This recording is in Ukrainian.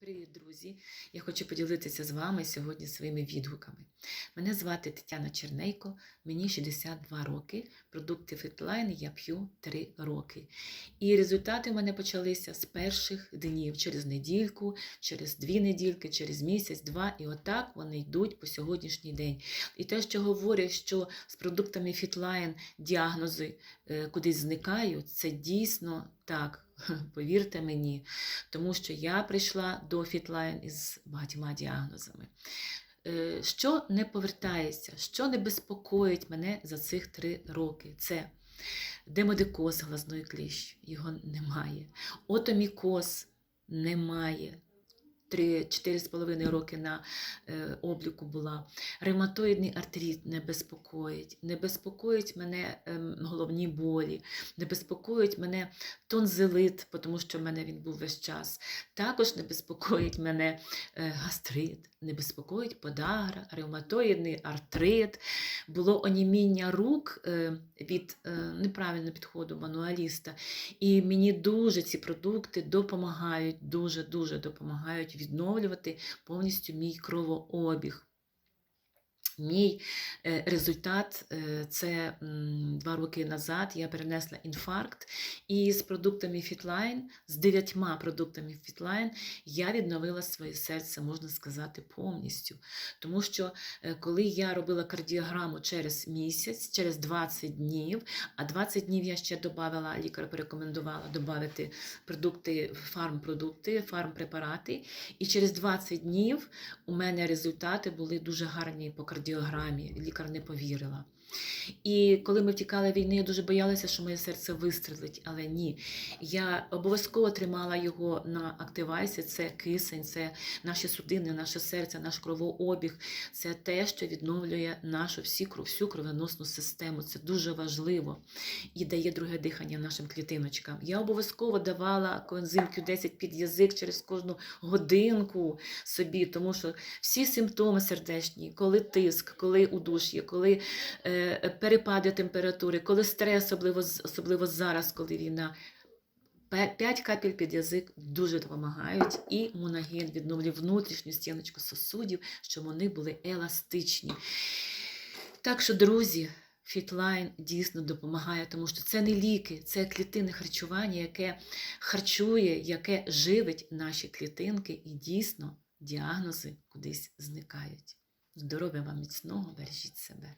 Привіт, друзі! Я хочу поділитися з вами сьогодні своїми відгуками. Мене звати Тетяна Чернейко, мені 62 роки. Продукти Fitline я п'ю 3 роки. І результати в мене почалися з перших днів, через недільку, через дві недільки, через місяць, два. І отак вони йдуть по сьогоднішній день. І те, що говорять, що з продуктами Fitline діагнози е, кудись зникають, це дійсно так. Повірте мені, тому що я прийшла до Fitline із багатьма діагнозами. Е, Що не повертається, що не безпокоїть мене за цих три роки? Це демодикоз глазної кліщ, його немає. Отомікоз немає. 3-4,5 роки на е, обліку була. Ревматоїдний артрит не безпокоїть. Не безпокоїть мене е, головні болі, не безпокоїть мене тонзилит, тому що в мене він був весь час. Також не безпокоїть мене е, гастрит, не безпокоїть подагра, ревматоїдний артрит. Було оніміння рук е, від е, неправильного підходу мануаліста. І мені дуже ці продукти допомагають, дуже-дуже допомагають відновлювати повністю мій кровообіг. Мій е, результат е, це два роки назад я перенесла інфаркт, і з продуктами Fitline, з дев'ятьма продуктами Fitline я відновила своє серце, можна сказати, повністю. Тому що е, коли я робила кардіограму через місяць, через 20 днів, а 20 днів я ще додавала, лікар порекомендувала додати продукти, фармпродукти, фармпрепарати, і через 20 днів у мене результати були дуже гарні по кардіограмі. Лікар не повірила. І коли ми втікали війни, я дуже боялася, що моє серце вистрелить, але ні. Я обов'язково тримала його на активайсі. Це кисень, це наші судини, наше серце, наш кровообіг. Це те, що відновлює нашу всі, всю кровоносну систему. Це дуже важливо і дає друге дихання нашим клітиночкам. Я обов'язково давала коензим Q10 під язик через кожну годинку собі, тому що всі симптоми сердечні, коли тиск, коли удуш'я, коли е, перепади температури, коли стрес, особливо, особливо зараз, коли війна. 5 капель під язик дуже допомагають, і моноген відновлює внутрішню стіночку сосудів, щоб вони були еластичні. Так що, друзі, Фітлайн дійсно допомагає, тому що це не ліки, це клітинне харчування, яке харчує, яке живить наші клітинки, і дійсно діагнози кудись зникають. Здоров'я вам міцного, бережіть себе.